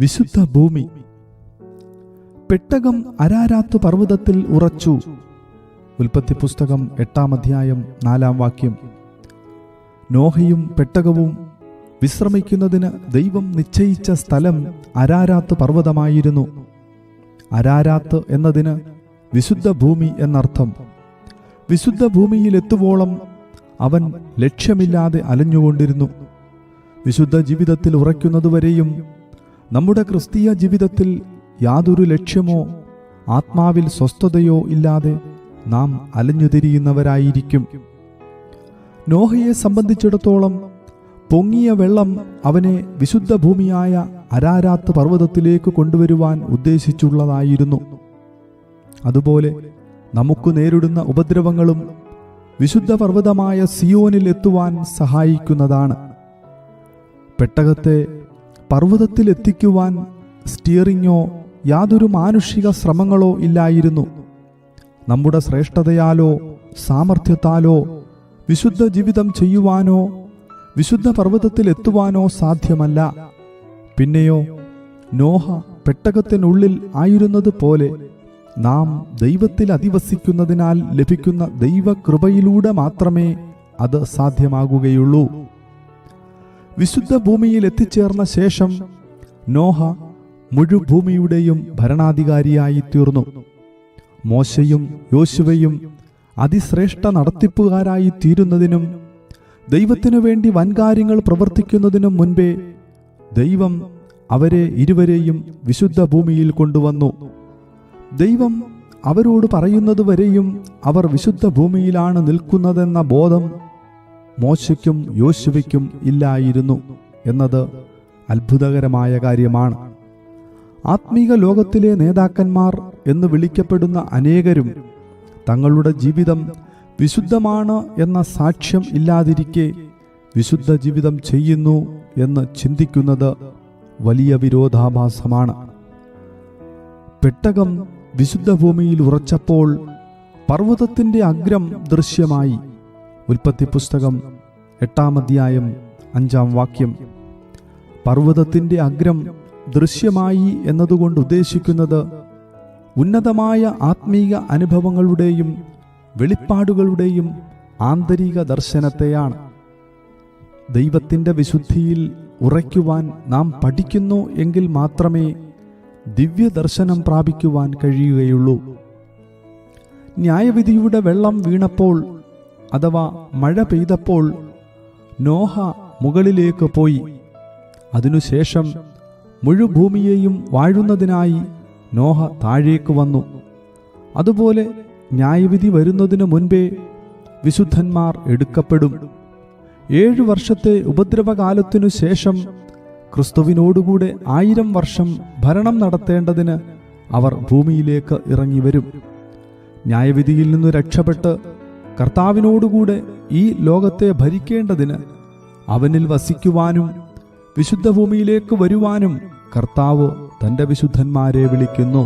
വിശുദ്ധ ഭൂമി. പെട്ടകം അരാരാത്ത് പർവതത്തിൽ ഉറച്ചു. ഉൽപ്പത്തി പുസ്തകം എട്ടാം അധ്യായം നാലാം വാക്യം. നോഹയും പെട്ടകവും വിശ്രമിക്കുന്നതിന് ദൈവം നിശ്ചയിച്ച സ്ഥലം അരാരാത്ത് പർവതമായിരുന്നു. അരാരാത്ത് എന്നതിന് വിശുദ്ധ ഭൂമി എന്നർത്ഥം. വിശുദ്ധ ഭൂമിയിലെത്തുവോളം അവൻ ലക്ഷ്യമില്ലാതെ അലഞ്ഞുകൊണ്ടിരുന്നു. വിശുദ്ധ ജീവിതത്തിൽ ഉറയ്ക്കുന്നതുവരെയും നമ്മുടെ ക്രിസ്തീയ ജീവിതത്തിൽ യാതൊരു ലക്ഷ്യമോ ആത്മാവിൽ സ്വസ്ഥതയോ ഇല്ലാതെ നാം അലഞ്ഞുതിരിയുന്നവരായിരിക്കും. നോഹയെ സംബന്ധിച്ചിടത്തോളം പൊങ്ങിയ വെള്ളം അവനെ വിശുദ്ധ ഭൂമിയായ അരാരാത്ത് പർവതത്തിലേക്ക് കൊണ്ടുവരുവാൻ ഉദ്ദേശിച്ചുള്ളതായിരുന്നു. അതുപോലെ നമുക്ക് നേരിടുന്ന ഉപദ്രവങ്ങളും വിശുദ്ധ പർവതമായ സിയോനിൽ എത്തുവാൻ സഹായിക്കുന്നതാണ്. പെട്ടകത്തെ പർവതത്തിൽ എത്തിക്കുവാൻ സ്റ്റിയറിങ്ങോ യാതൊരു മാനുഷിക ശ്രമങ്ങളോ ഇല്ലായിരുന്നു. നമ്മുടെ ശ്രേഷ്ഠതയാലോ സാമർഥ്യത്താലോ വിശുദ്ധ ജീവിതം ചെയ്യുവാനോ വിശുദ്ധ പർവതത്തിൽ എത്തുവാനോ സാധ്യമല്ല. പിന്നെയോ നോഹ പെട്ടകത്തിനുള്ളിൽ ആയിരുന്നത് പോലെ നാം ദൈവത്തിൽ അധിവസിക്കുന്നതിനാൽ ലഭിക്കുന്ന ദൈവകൃപയിലൂടെ മാത്രമേ അത് സാധ്യമാകുകയുള്ളൂ. വിശുദ്ധ ഭൂമിയിൽ എത്തിച്ചേർന്ന ശേഷം നോഹ മുഴുഭൂമിയുടെയും ഭരണാധികാരിയായി തീർന്നു. മോശയും യോശുവയും അതിശ്രേഷ്ഠ നടത്തിപ്പുകാരായി തീരുന്നതിനും ദൈവത്തിനു വേണ്ടി വൻകാര്യങ്ങൾ പ്രവർത്തിക്കുന്നതിനും മുൻപേ ദൈവം അവരെ ഇരുവരെയും വിശുദ്ധ ഭൂമിയിൽ കൊണ്ടുവന്നു. ദൈവം അവരോട് പറയുന്നതുവരെയും അവർ വിശുദ്ധ ഭൂമിയിലാണ് നിൽക്കുന്നതെന്ന ബോധം മോശയ്ക്കും യോശുവയ്ക്കും ഇല്ലായിരുന്നു എന്നത് അത്ഭുതകരമായ കാര്യമാണ്. ആത്മീക ലോകത്തിലെ നേതാക്കന്മാർ എന്ന് വിളിക്കപ്പെടുന്ന അനേകരും തങ്ങളുടെ ജീവിതം വിശുദ്ധമാണ് എന്ന സാക്ഷ്യം ഇല്ലാതിരിക്കെ വിശുദ്ധ ജീവിതം ചെയ്യുന്നു എന്ന് ചിന്തിക്കുന്നത് വലിയ വിരോധാഭാസമാണ്. പെട്ടകം വിശുദ്ധ ഭൂമിയിൽ ഉറച്ചപ്പോൾ പർവതത്തിന്റെ അഗ്രം ദൃശ്യമായി. ഉൽപ്പത്തി പുസ്തകം എട്ടാം അധ്യായം അഞ്ചാം വാക്യം. പർവതത്തിന്റെ അഗ്രം ദൃശ്യമായി എന്നതുകൊണ്ട് ഉദ്ദേശിക്കുന്നത് ഉന്നതമായ ആത്മീക അനുഭവങ്ങളുടെയും വെളിപ്പാടുകളുടെയും ആന്തരിക ദർശനത്തെയാണ്. ദൈവത്തിന്റെ വിശുദ്ധിയിൽ ഉറയ്ക്കുവാൻ നാം പഠിക്കുന്നു എങ്കിൽ മാത്രമേ ദിവ്യദർശനം പ്രാപിക്കുവാൻ കഴിയുകയുള്ളൂ. ന്യായവിധിയുടെ വെള്ളം വീണപ്പോൾ അഥവാ മഴ പെയ്തപ്പോൾ നോഹ മുകളിലേക്ക് പോയി. അതിനുശേഷം മുഴുഭൂമിയെയും വാഴുന്നതിനായി നോഹ താഴേക്ക് വന്നു. അതുപോലെ ന്യായവിധി വരുന്നതിനു മുൻപേ വിശുദ്ധന്മാർ എടുക്കപ്പെടും. ഏഴു വർഷത്തെ ഉപദ്രവകാലത്തിനു ശേഷം ക്രിസ്തുവിനോടുകൂടെ ആയിരം വർഷം ഭരണം നടത്തേണ്ടതിന് അവർ ഭൂമിയിലേക്ക് ഇറങ്ങി വരും. ന്യായവിധിയിൽ നിന്ന് രക്ഷപ്പെട്ട് കർത്താവിനോടുകൂടെ ഈ ലോകത്തെ ഭരിക്കേണ്ടതിന് അവനിൽ വസിക്കുവാനും വിശുദ്ധ ഭൂമിയിലേക്ക് വരുവാനും കർത്താവ് തന്റെ വിശുദ്ധന്മാരെ വിളിക്കുന്നു.